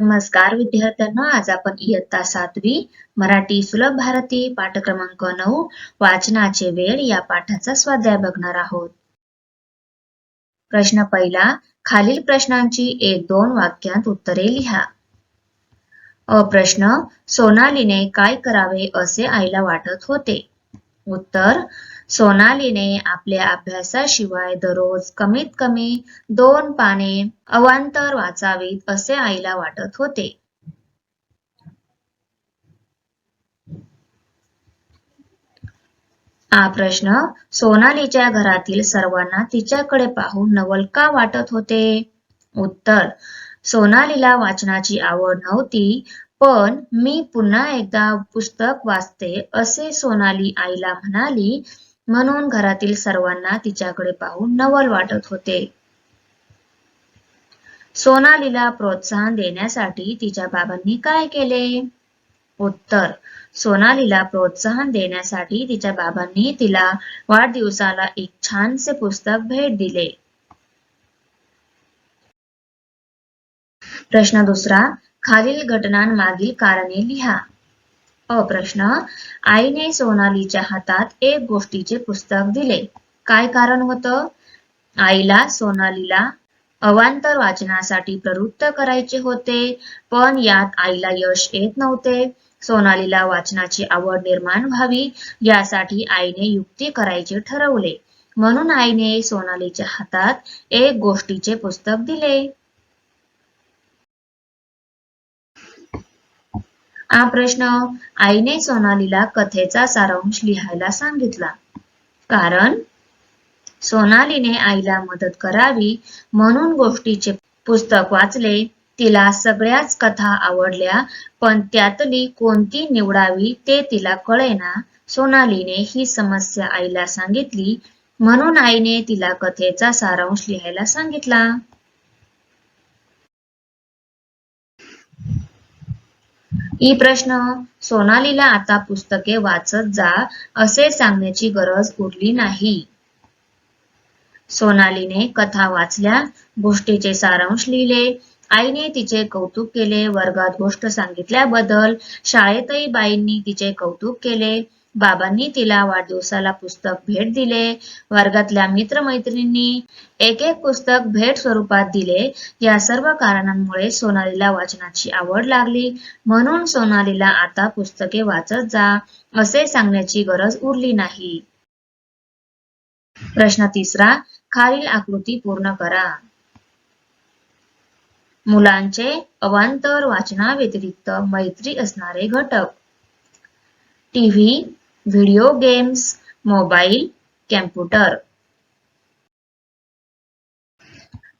नमस्कार विद्यार्थ्यांना आज आपण इयत्ता सातवी मराठी सुलभ भारती पाठ क्रमांक नऊ वाचनाचे वेळ या पाठाचा स्वाध्याय बघणार आहोत. प्रश्न पहिला खालील प्रश्नांची एक दोन वाक्यांत उत्तरे लिहा. अ प्रश्न सोनालीने काय करावे असे आईला वाटत होते? उत्तर सोनालीने आपल्या अभ्यासाशिवाय दररोज कमीत कमी दोन पाने अवांतर वाचावीत असे आईला वाटत होते. हा प्रश्न सोनालीच्या घरातील सर्वांना तिच्याकडे पाहून नवल का वाटत होते? उत्तर सोनालीला वाचनाची आवड नव्हती पण मी पुन्हा एकदा पुस्तक वाचते असे सोनाली आईला म्हणाली म्हणून घरातील सर्वांना तिच्याकडे पाहून नवल वाटत होते. सोनालीला प्रोत्साहन देण्यासाठी तिच्या बाबांनी काय केले? उत्तर सोनालीला प्रोत्साहन देण्यासाठी तिच्या बाबांनी तिला वाढदिवसाला एक छानसे पुस्तक भेट दिले. प्रश्न दुसरा खालील घटनांमागील कारणे लिहा. अ प्रश्न आईने सोनालीच्या हातात एक गोष्टीचे पुस्तक दिले. काय कारण होतं? आईला सोनालीला अवांतर वाचनासाठी प्रवृत्त करायचे होते पण यात आईला यश येत नव्हते. सोनालीला वाचनाची आवड निर्माण व्हावी यासाठी आईने युक्ती करायचे ठरवले. म्हणून आईने सोनालीच्या हातात एक गोष्टीचे पुस्तक दिले. हा प्रश्न आईने सोनालीला कथेचा सारांश लिहायला सांगितला. कारण सोनालीने आईला मदत करावी म्हणून गोष्टीचे पुस्तक वाचले तिला सगळ्याच कथा आवडल्या पण त्यातली कोणती निवडावी ते तिला कळेना. सोनालीने ही समस्या आईला सांगितली म्हणून आईने तिला कथेचा सारांश लिहायला सांगितला. ई प्रश्न सोनालीला आता पुस्तके वाचत जा असे सांगण्याची गरज उरली नाही. सोनालीने कथा वाचल्या गोष्टीचे सारांश लिहिले आईने तिचे कौतुक केले वर्गात गोष्ट सांगितल्याबद्दल शाळेतही बाईंनी तिचे कौतुक केले बाबांनी तिला वाढदिवसाला पुस्तक भेट दिले. वर्गातल्या मित्रमैत्रिणींनी एक एक पुस्तक भेट स्वरूपात दिले. या सर्व कारणांमुळे सोनालीला वाचनाची आवड लागली. म्हणून सोनालीला आता पुस्तके वाचत जा असे सांगण्याची गरज उरली नाही. प्रश्न तिसरा खालील आकृती पूर्ण करा. मुलांचे अवांतर वाचनाव्यतिरिक्त मैत्री असणारे घटक. TV video games mobile computer.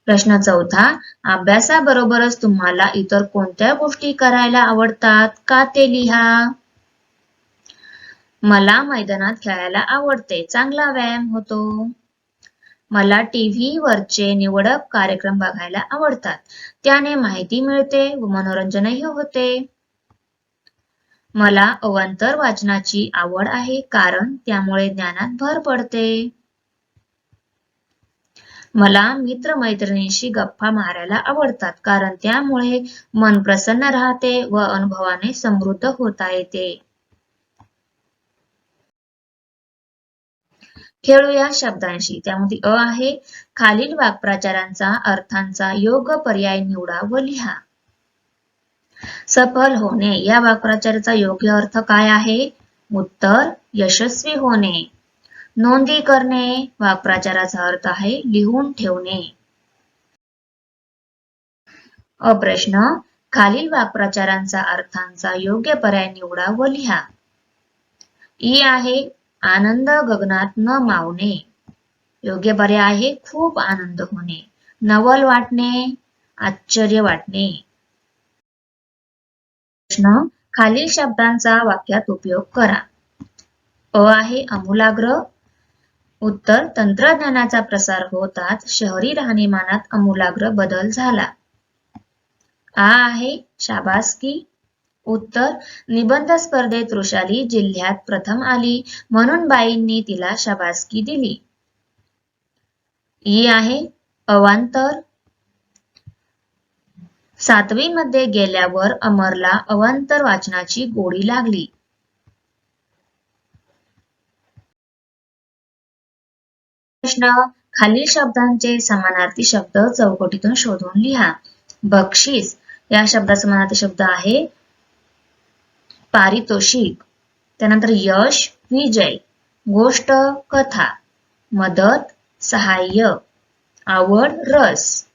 प्रश्न चौथा अभ्यासाबरोबरच तुम्हाला इतर कोणत्या गोष्टी करायला आवडतात? का ते लिहा? मला मैदानात खेळायला आवडते. चांगला व्यायाम होतो. मला टीव्ही वरचे निवडक कार्यक्रम बघायला आवडतात. त्याने माहिती मिळते व मनोरंजनही होते. मला अवांतर वाचनाची आवड आहे कारण त्यामुळे ज्ञानात भर पडते. मला मित्रमैत्रिणींशी गप्पा मारायला आवडतात कारण त्यामुळे मन प्रसन्न राहते व अनुभवाने समृद्ध होता येते. खेळू या शब्दांशी. त्यामध्ये अ आहे खालील वाक्प्रचारांचा अर्थांचा योग्य पर्याय निवडा व लिहा. सफल होणे. या वाक्प्रचाराचा योग्य अर्थ काय आहे? उत्तर यशस्वी होणे. नोंदी करणे वाक्प्रचाराचा अर्थ आहे लिहून ठेवणे. अप्रश्न खालील वाक्प्रचारांचा अर्थांचा योग्य पर्याय निवडा व लिहा. ई आहे आनंद गगनात न मावणे. योग्य पर्याय आहे खूप आनंद होणे. नवल वाटणे आश्चर्य वाटणे. प्रश्न खालील शब्दांचा वाक्यात उपयोग करा. अ आहे अमूलाग्र. उत्तर तंत्रज्ञानाचा प्रसार होताच शहरी राहणीमानात अमूलाग्र बदल झाला. आ आहे शाबासकी. उत्तर निबंध स्पर्धेत वृषाली जिल्ह्यात प्रथम आली म्हणून बाईंनी तिला शाबासकी दिली. ई आहे अवांतर. सातवी मध्ये गेल्यावर अमरला अवांतर वाचनाची गोडी लागली. प्रश्न खालील शब्दांचे समानार्थी शब्द चौकटीतून शोधून लिहा. बक्षीस या शब्दाचा समानार्थी शब्द आहे पारितोषिक. त्यानंतर यश विजय. गोष्ट कथा. मदत सहाय्य. आवड रस.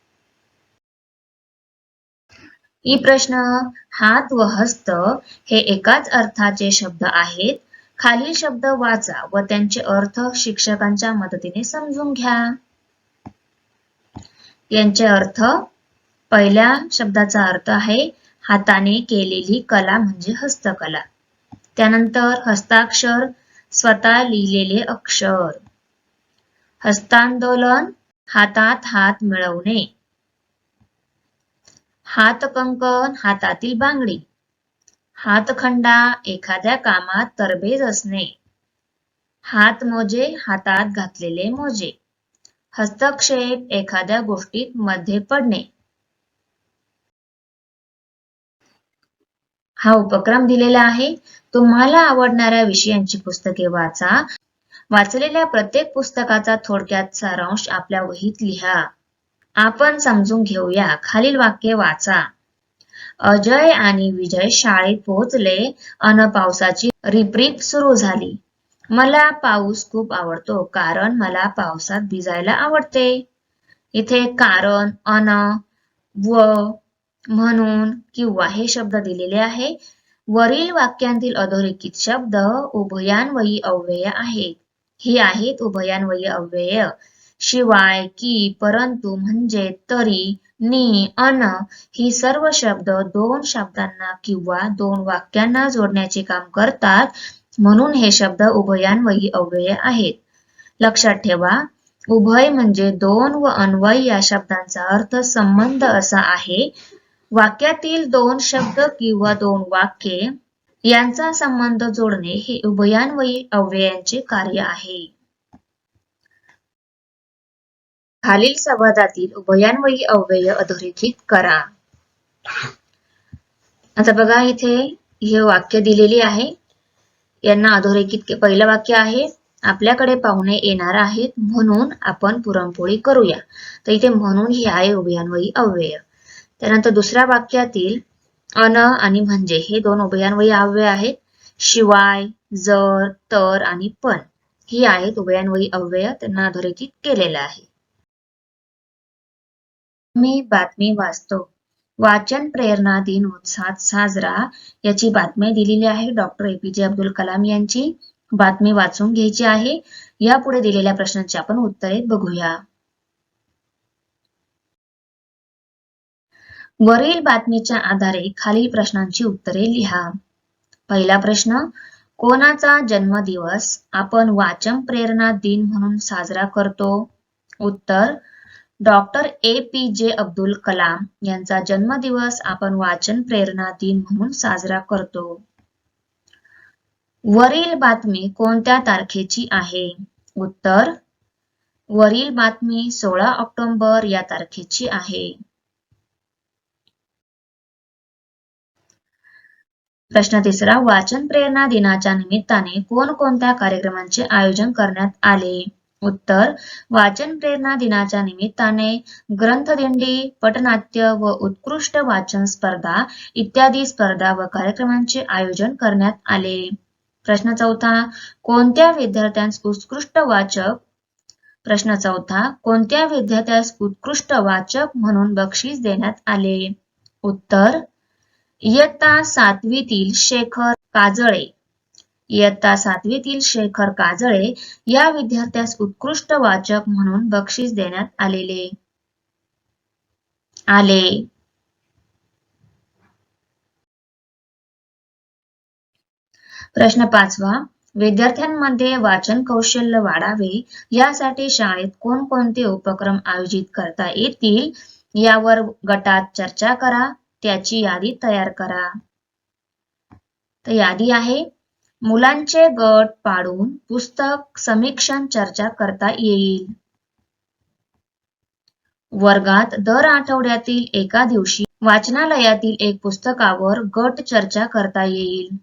ई प्रश्न हात व हस्त हे एकाच अर्थाचे शब्द आहेत. खालील शब्द वाचा व त्यांचे अर्थ शिक्षकांच्या मदतीने समजून घ्या. यांचे अर्थ पहिल्या शब्दाचा अर्थ आहे हाताने केलेली कला म्हणजे हस्तकला. त्यानंतर हस्ताक्षर स्वतः लिहिलेले अक्षर. हस्तांदोलन हातात हात मिळवणे. हात कंकण हातातील बांगडी. हातखंडा एखाद्या कामात तरबेज असणे. हात मोजे हातात घातलेले मोजे. हस्तक्षेप एखाद्या गोष्टीत मध्ये पडणे. हा उपक्रम दिलेला आहे. तुम्हाला आवडणाऱ्या विषयांची पुस्तके वाचा. वाचलेल्या प्रत्येक पुस्तकाचा थोडक्यात सारांश आपल्या वहीत लिहा. आपण समजून घेऊया. खालील वाक्य वाचा. अजय आणि विजय शाळेत पोहोचले. अन पावसाची रिपरिप सुरू झाली. मला पाऊस खूप आवडतो कारण मला पावसात भिजायला आवडते. इथे कारण अन व म्हणून किंवा हे शब्द दिलेले आहे. वरील वाक्यांतील अधोरेखित शब्द उभयान्वयी अव्यय आहेत ही आहेत उभयान्वयी अव्यय. शिवाय की परंतु म्हणजे तरी नि अन ही सर्व शब्द दोन शब्दांना किंवा दोन वाक्यांना जोडण्याचे काम करतात म्हणून हे शब्द उभयान्वयी अव्यय आहेत. लक्षात ठेवा उभय म्हणजे दोन व अन्वय या शब्दांचा अर्थ संबंध असा आहे. वाक्यातील दोन शब्द किंवा दोन वाक्ये यांचा संबंध जोडणे हे उभयान्वयी अव्ययांचे कार्य आहे. खालील संवादातील उभयान्वयी अव्यय अधोरेखित करा. आता बघा इथे हे वाक्य दिलेली आहे. यांना अधोरेखित पहिलं वाक्य आहे आपल्याकडे पाहुणे येणार आहेत म्हणून आपण पुरणपोळी करूया. तर इथे म्हणून हे आहे उभयान्वयी अव्यय. त्यानंतर दुसऱ्या वाक्यातील अन आणि म्हणजे हे दोन उभयान्वयी अव्यय आहेत. शिवाय जर तर आणि पण ही आहेत उभयान्वयी अव्यय त्यांना अधोरेखित केलेलं आहे. मी बातमी वाचतो. वाचन प्रेरणा दिन उत्साहात साजरा याची बातमी दिलेली आहे डॉक्टर एपीजे अब्दुल कलाम यांची. बातमी वाचून घ्यायची आहे. यापुढे दिलेल्या प्रश्नांची आपण उत्तरे बघूया. वरील बातमीच्या आधारे खालील प्रश्नांची उत्तरे लिहा. पहिला प्रश्न कोणाचा जन्मदिवस आपण वाचन प्रेरणा दिन म्हणून साजरा करतो? उत्तर डॉक्टर ए पी जे अब्दुल कलाम यांचा जन्मदिवस आपण वाचन प्रेरणा दिन म्हणून साजरा करतो. वरील बातमी कोणत्या तारखेची आहे? उत्तर वरील बातमी सोळा ऑक्टोबर या तारखेची आहे. प्रश्न तिसरा वाचन प्रेरणा दिनाच्या निमित्ताने कोणकोणत्या कार्यक्रमांचे आयोजन करण्यात आले? उत्तर वाचन प्रेरणा दिनाच्या निमित्ताने ग्रंथदिंडी पटनाट्य व उत्कृष्ट वाचन स्पर्धा इत्यादी स्पर्धा व कार्यक्रमांचे आयोजन करण्यात आले. प्रश्न चौथा कोणत्या विद्यार्थ्यांस उत्कृष्ट वाचक? प्रश्न चौथा कोणत्या विद्यार्थ्यास उत्कृष्ट वाचक म्हणून बक्षीस देण्यात आले? उत्तर इयत्ता सातवीतील शेखर काजळे. इयत्ता सातवीतील शेखर काजळे या विद्यार्थ्यास उत्कृष्ट वाचक म्हणून बक्षीस देण्यात आलेले. आले. प्रश्न पाचवा. विद्यार्थ्यांमध्ये वाचन कौशल्य वाढावे यासाठी शाळेत कोणकोणते उपक्रम आयोजित करता येतील यावर गटात चर्चा करा त्याची यादी तयार करा. तर यादी आहे. मुलांचे गट पाडून पुस्तक समीक्षण चर्चा करता येईल. वर्गात दर आठवड्यातील एका दिवशी वाचनालयातील एक पुस्तकावर गट चर्चा करता येईल.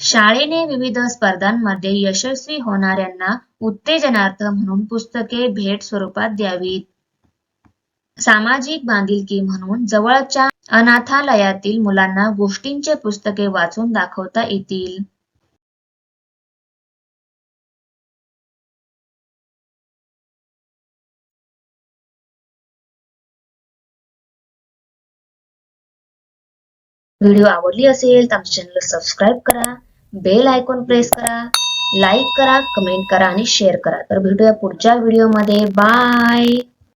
शाळेने विविध स्पर्धांमध्ये यशस्वी होणाऱ्यांना उत्तेजनार्थ म्हणून पुस्तके भेट स्वरूपात द्यावीत. सामाजिक बांधिलकी म्हणून जवळच्या अनाथालयातील मुलांना गोष्टींचे पुस्तके वाचून दाखवता येतील. व्हिडिओ आवडली असेल तर आमच्या चॅनलला सबस्क्राईब करा बेल आयकॉन प्रेस करा लाईक करा कमेंट करा आणि शेअर करा. तर भेटूया पुढच्या व्हिडिओमध्ये बाय